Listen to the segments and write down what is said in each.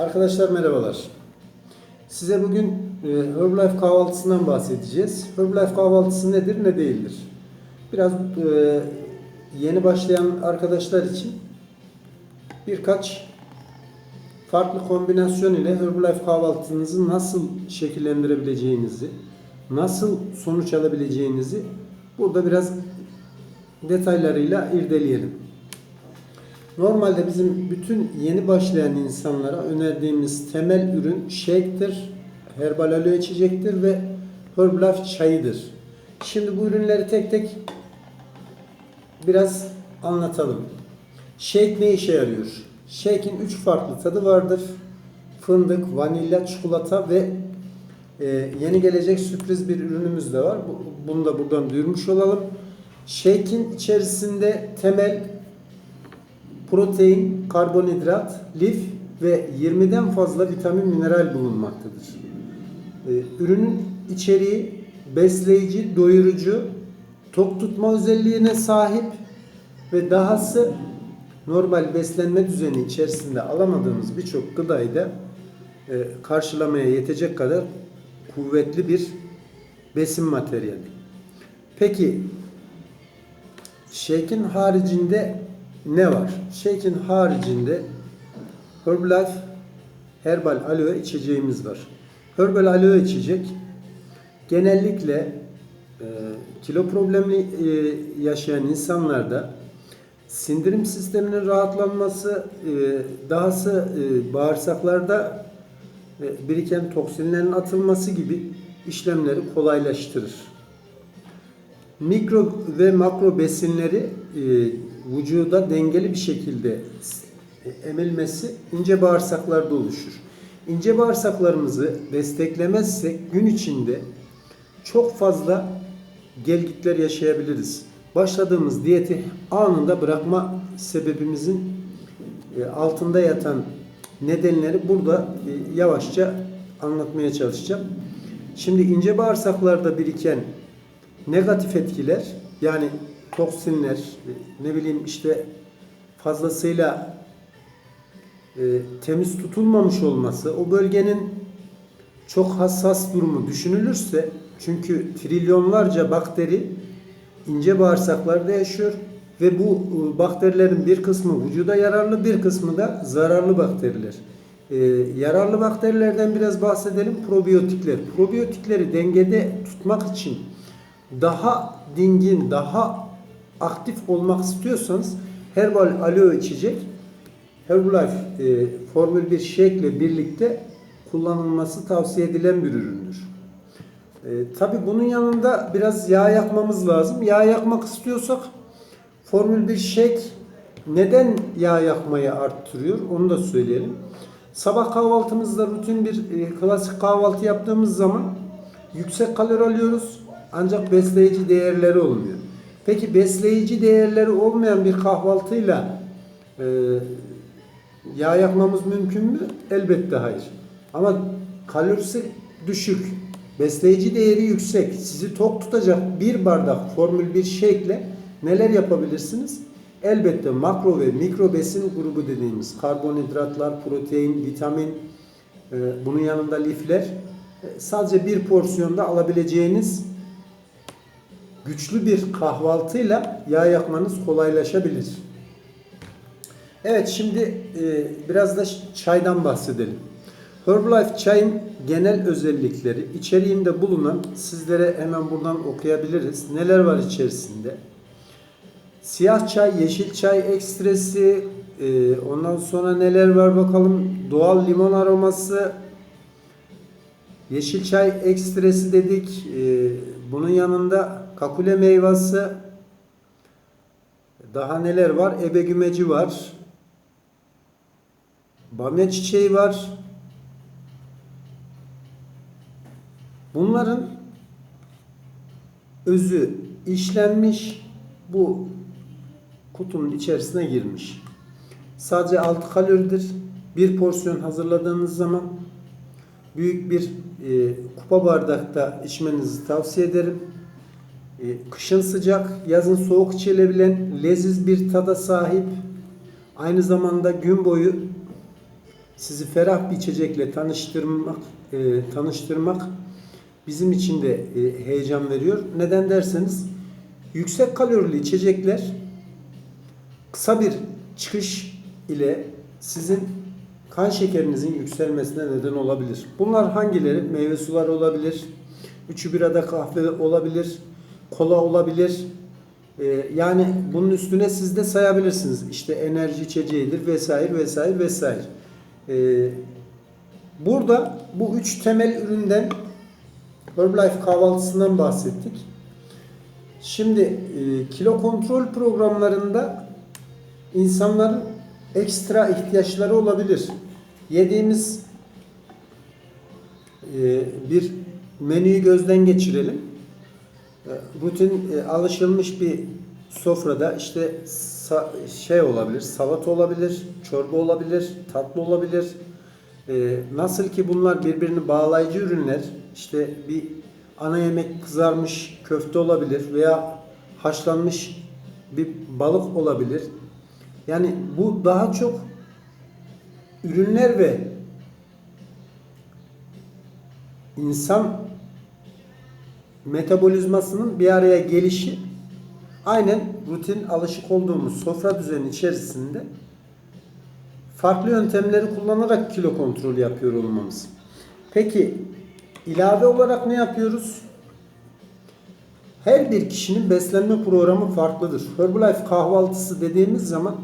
Arkadaşlar merhabalar. Size bugün e, Herbalife kahvaltısından bahsedeceğiz. Herbalife kahvaltısı nedir ne değildir? Biraz e, yeni başlayan arkadaşlar için birkaç farklı kombinasyon ile Herbalife kahvaltınızı nasıl şekillendirebileceğinizi, nasıl sonuç alabileceğinizi burada biraz detaylarıyla irdeleyelim. Normalde bizim bütün yeni başlayan insanlara önerdiğimiz temel ürün shake'tir, herbal aloe içecektir ve Herbalife çayıdır. Şimdi bu ürünleri tek tek biraz anlatalım. Shake ne işe yarıyor? Shake'in 3 farklı tadı vardır. Fındık, vanilya, çikolata ve e, yeni gelecek sürpriz bir ürünümüz de var. Bu- Bunu da buradan duyurmuş olalım. Shake'in içerisinde temel protein, karbonhidrat, lif ve 20'den fazla vitamin, mineral bulunmaktadır. Ee, Ürünün içeriği besleyici, doyurucu, tok tutma özelliğine sahip ve dahası normal beslenme düzeni içerisinde alamadığımız birçok gıdayı da e, karşılamaya yetecek kadar kuvvetli bir besin materyali. Peki Shake'in haricinde ne var? Shake'in haricinde Herbalife Herbal Aloe içeceğimiz var. Herbal Aloe içecek genellikle e, kilo problemi e, yaşayan insanlarda sindirim sisteminin rahatlanması, e, dahası e, bağırsaklarda e, biriken toksinlerin atılması gibi işlemleri kolaylaştırır mikro ve makro besinleri e, vücuda dengeli bir şekilde emilmesi ince bağırsaklarda oluşur. İnce bağırsaklarımızı desteklemezsek gün içinde çok fazla gelgitler yaşayabiliriz. Başladığımız diyeti anında bırakma sebebimizin e, altında yatan nedenleri burada e, yavaşça anlatmaya çalışacağım. Şimdi ince bağırsaklarda biriken negatif etkiler yani toksinler ne bileyim işte fazlasıyla e, temiz tutulmamış olması o bölgenin çok hassas durumu düşünülürse çünkü trilyonlarca bakteri ince bağırsaklarda yaşıyor ve bu e, bakterilerin bir kısmı vücuda yararlı bir kısmı da zararlı bakteriler. E, yararlı bakterilerden biraz bahsedelim. Probiyotikler. Probiyotikleri dengede tutmak için daha dingin, daha aktif olmak istiyorsanız Herbal Aloe içecek Herbalife e, Formül 1 Shake ile birlikte kullanılması tavsiye edilen bir üründür. E, Tabi bunun yanında biraz yağ yakmamız lazım. Yağ yakmak istiyorsak Formül 1 Shake neden yağ yakmayı arttırıyor onu da söyleyelim. Sabah kahvaltımızda rutin bir e, klasik kahvaltı yaptığımız zaman yüksek kalori alıyoruz ancak besleyici değerleri olmuyor. Peki besleyici değerleri olmayan bir kahvaltıyla e, yağ yakmamız mümkün mü? Elbette hayır. Ama kalorisi düşük, besleyici değeri yüksek, sizi tok tutacak bir bardak Formül 1 shake neler yapabilirsiniz? Elbette makro ve mikro besin grubu dediğimiz karbonhidratlar, protein, vitamin, e, bunun yanında lifler e, sadece bir porsiyonda alabileceğiniz güçlü bir kahvaltıyla yağ yakmanız kolaylaşabilir. Evet şimdi e, biraz da çaydan bahsedelim. Herbalife çayın genel özellikleri içeriğinde bulunan sizlere hemen buradan okuyabiliriz. Neler var içerisinde? Siyah çay, yeşil çay ekstresi, e, ondan sonra neler var bakalım. Doğal limon aroması, yeşil çay ekstresi dedik. E, bunun yanında kakule meyvesi, daha neler var? Ebe gümeci var. Bamya çiçeği var. Bunların özü işlenmiş bu kutunun içerisine girmiş. Sadece 6 kaloridir. Bir porsiyon hazırladığınız zaman büyük bir e, kupa bardakta içmenizi tavsiye ederim. E, kışın sıcak, yazın soğuk içilebilen leziz bir tada sahip. Aynı zamanda gün boyu sizi ferah bir içecekle tanıştırmak e, tanıştırmak bizim için de e, heyecan veriyor. Neden derseniz yüksek kalorili içecekler kısa bir çıkış ile sizin kan şekerinizin yükselmesine neden olabilir. Bunlar hangileri? Meyve suları olabilir, üçü bir arada kahve olabilir, kola olabilir. Ee, yani bunun üstüne siz de sayabilirsiniz. İşte enerji içeceğidir vesaire vesaire vesaire. Ee, burada bu üç temel üründen Herbalife kahvaltısından bahsettik. Şimdi e, kilo kontrol programlarında insanların ekstra ihtiyaçları olabilir. Yediğimiz e, bir menüyü gözden geçirelim. Rutin e, alışılmış bir sofrada işte şey olabilir, salata olabilir, çorba olabilir, tatlı olabilir. E, Nasıl ki bunlar birbirini bağlayıcı ürünler, işte bir ana yemek kızarmış köfte olabilir veya haşlanmış bir balık olabilir. Yani bu daha çok ürünler ve insan metabolizmasının bir araya gelişi aynen rutin alışık olduğumuz sofra düzeni içerisinde farklı yöntemleri kullanarak kilo kontrolü yapıyor olmamız. Peki ilave olarak ne yapıyoruz? Her bir kişinin beslenme programı farklıdır. Herbalife kahvaltısı dediğimiz zaman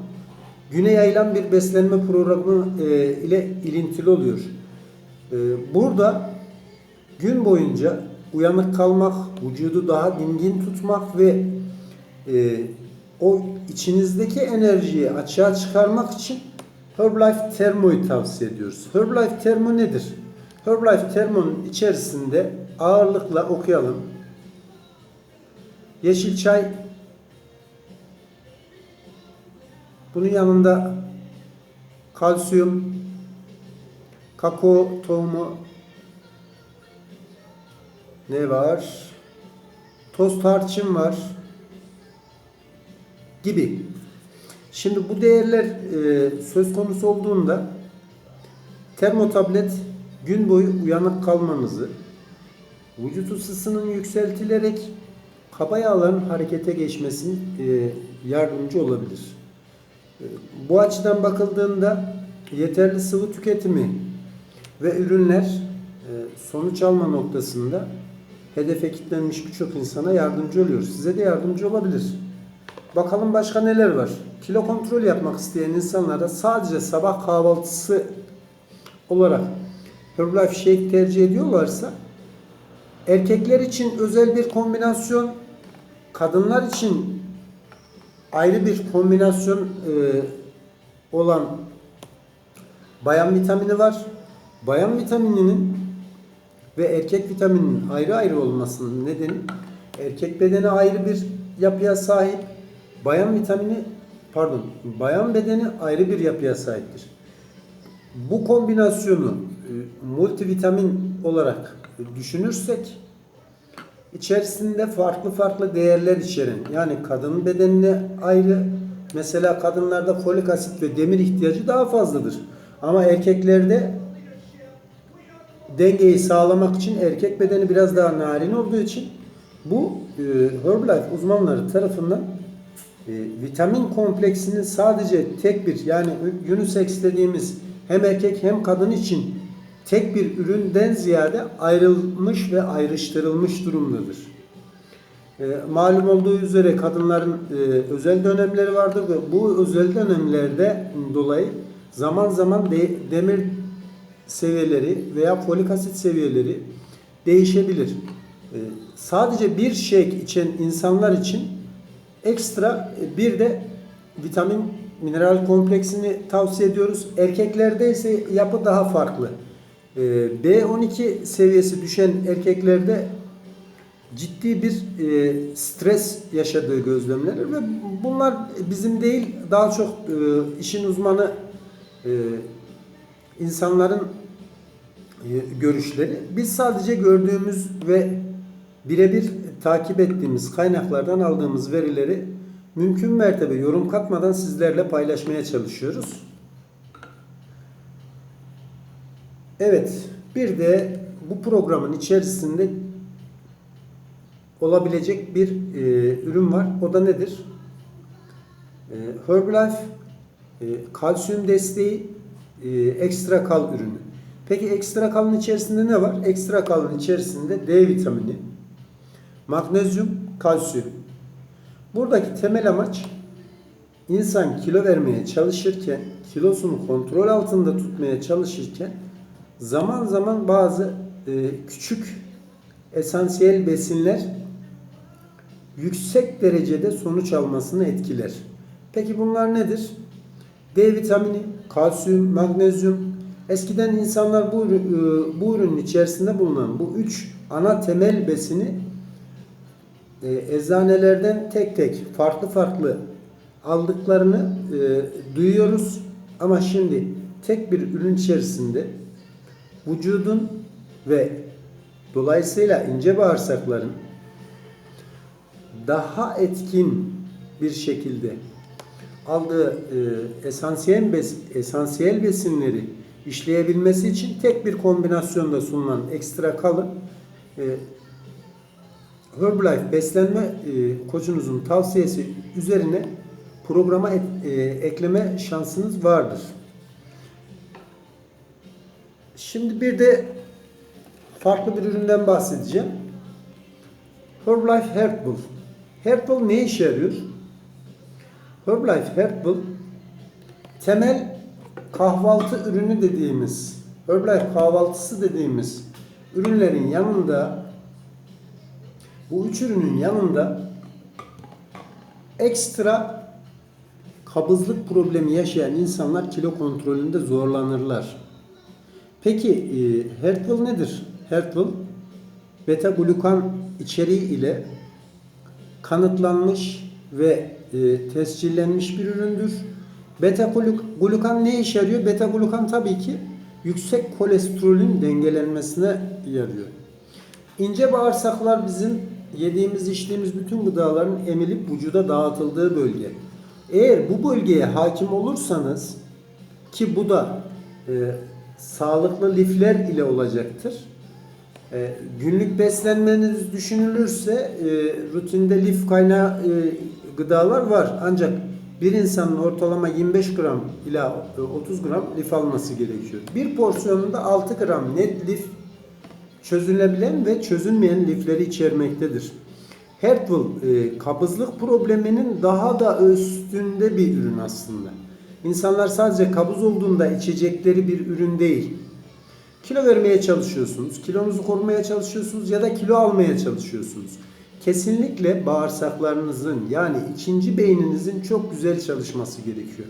güne yayılan bir beslenme programı e, ile ilintili oluyor. E, burada gün boyunca uyanık kalmak, vücudu daha dingin tutmak ve e, o içinizdeki enerjiyi açığa çıkarmak için Herbalife Thermo'yu tavsiye ediyoruz. Herbalife Thermo nedir? Herbalife Thermo'nun içerisinde ağırlıkla okuyalım. Yeşil çay bunun yanında kalsiyum, kakao tohumu ne var? Toz tarçın var gibi. Şimdi bu değerler e, söz konusu olduğunda termotablet gün boyu uyanık kalmanızı, vücut ısısının yükseltilerek kaba yağların harekete geçmesini e, yardımcı olabilir. E, bu açıdan bakıldığında yeterli sıvı tüketimi ve ürünler e, sonuç alma noktasında hedefe kilitlenmiş birçok insana yardımcı oluyor. Size de yardımcı olabilir. Bakalım başka neler var? Kilo kontrol yapmak isteyen insanlara sadece sabah kahvaltısı olarak Herbalife Shake tercih ediyorlarsa erkekler için özel bir kombinasyon, kadınlar için ayrı bir kombinasyon e, olan bayan vitamini var. Bayan vitamininin ve erkek vitamininin ayrı ayrı olmasının nedeni erkek bedeni ayrı bir yapıya sahip, bayan vitamini pardon, bayan bedeni ayrı bir yapıya sahiptir. Bu kombinasyonu e, multivitamin olarak düşünürsek içerisinde farklı farklı değerler içeren yani kadın bedenine ayrı mesela kadınlarda folik asit ve demir ihtiyacı daha fazladır. Ama erkeklerde dengeyi sağlamak için erkek bedeni biraz daha narin olduğu için bu e, Herbalife uzmanları tarafından e, vitamin kompleksinin sadece tek bir yani unisex dediğimiz hem erkek hem kadın için tek bir üründen ziyade ayrılmış ve ayrıştırılmış durumdadır. E, malum olduğu üzere kadınların e, özel dönemleri vardır ve bu özel dönemlerde dolayı zaman zaman de, demir seviyeleri veya folik asit seviyeleri değişebilir. E, sadece bir shake içen insanlar için ekstra e, bir de vitamin mineral kompleksini tavsiye ediyoruz. Erkeklerde ise yapı daha farklı. E, B12 seviyesi düşen erkeklerde ciddi bir e, stres yaşadığı gözlemlenir ve bunlar bizim değil daha çok e, işin uzmanı insanların e, görüşleri. Biz sadece gördüğümüz ve birebir takip ettiğimiz kaynaklardan aldığımız verileri mümkün mertebe yorum katmadan sizlerle paylaşmaya çalışıyoruz. Evet, bir de bu programın içerisinde olabilecek bir e, ürün var. O da nedir? E, Herbalife e, kalsiyum desteği e, ekstra kal ürünü. Peki ekstra kalın içerisinde ne var? Ekstra kalın içerisinde D vitamini, magnezyum, kalsiyum. Buradaki temel amaç insan kilo vermeye çalışırken, kilosunu kontrol altında tutmaya çalışırken zaman zaman bazı e, küçük esansiyel besinler yüksek derecede sonuç almasını etkiler. Peki bunlar nedir? D vitamini, kalsiyum, magnezyum. Eskiden insanlar bu, e, bu ürünün içerisinde bulunan bu üç ana temel besini e, eczanelerden tek tek farklı farklı aldıklarını e, duyuyoruz. Ama şimdi tek bir ürün içerisinde vücudun ve dolayısıyla ince bağırsakların daha etkin bir şekilde aldığı e, esansiyel, bes, esansiyel besinleri işleyebilmesi için tek bir kombinasyonda sunulan ekstra kalın e, Herbalife beslenme e, koçunuzun tavsiyesi üzerine programa et- e, ekleme şansınız vardır. Şimdi bir de farklı bir üründen bahsedeceğim. Herbalife Herbal. Herbal ne işe yarıyor? Herbalife Herbal temel kahvaltı ürünü dediğimiz, Herbalife kahvaltısı dediğimiz ürünlerin yanında bu üç ürünün yanında ekstra kabızlık problemi yaşayan insanlar kilo kontrolünde zorlanırlar. Peki e, Herbal nedir? Herbal beta glukan içeriği ile kanıtlanmış ve e, tescillenmiş bir üründür. Beta glu- glukan ne işe yarıyor? Beta glukan tabii ki yüksek kolesterolün dengelenmesine yarıyor. İnce bağırsaklar bizim yediğimiz, içtiğimiz bütün gıdaların emilip vücuda dağıtıldığı bölge. Eğer bu bölgeye hakim olursanız ki bu da e, sağlıklı lifler ile olacaktır. E, günlük beslenmeniz düşünülürse e, rutinde lif kaynağı e, gıdalar var. Ancak bir insanın ortalama 25 gram ila e, 30 gram lif alması gerekiyor. Bir porsiyonunda 6 gram net lif çözülebilen ve çözülmeyen lifleri içermektedir. Herbal e, kabızlık probleminin daha da üstünde bir ürün aslında. İnsanlar sadece kabız olduğunda içecekleri bir ürün değil. Kilo vermeye çalışıyorsunuz, kilonuzu korumaya çalışıyorsunuz ya da kilo almaya çalışıyorsunuz. Kesinlikle bağırsaklarınızın yani ikinci beyninizin çok güzel çalışması gerekiyor.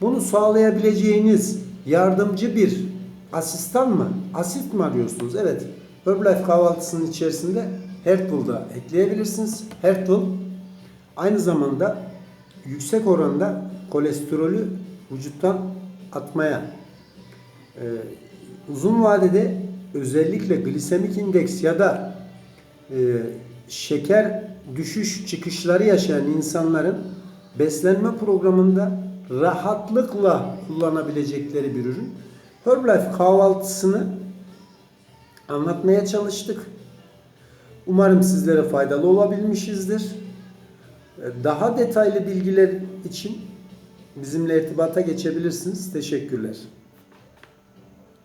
Bunu sağlayabileceğiniz yardımcı bir asistan mı? Asist mi arıyorsunuz? Evet. Herbalife kahvaltısının içerisinde Herbal da ekleyebilirsiniz. Herbal aynı zamanda yüksek oranda kolesterolü vücuttan atmaya ee, uzun vadede özellikle glisemik indeks ya da e, şeker düşüş çıkışları yaşayan insanların beslenme programında rahatlıkla kullanabilecekleri bir ürün. Herbalife kahvaltısını anlatmaya çalıştık. Umarım sizlere faydalı olabilmişizdir. Daha detaylı bilgiler için bizimle irtibata geçebilirsiniz. Teşekkürler.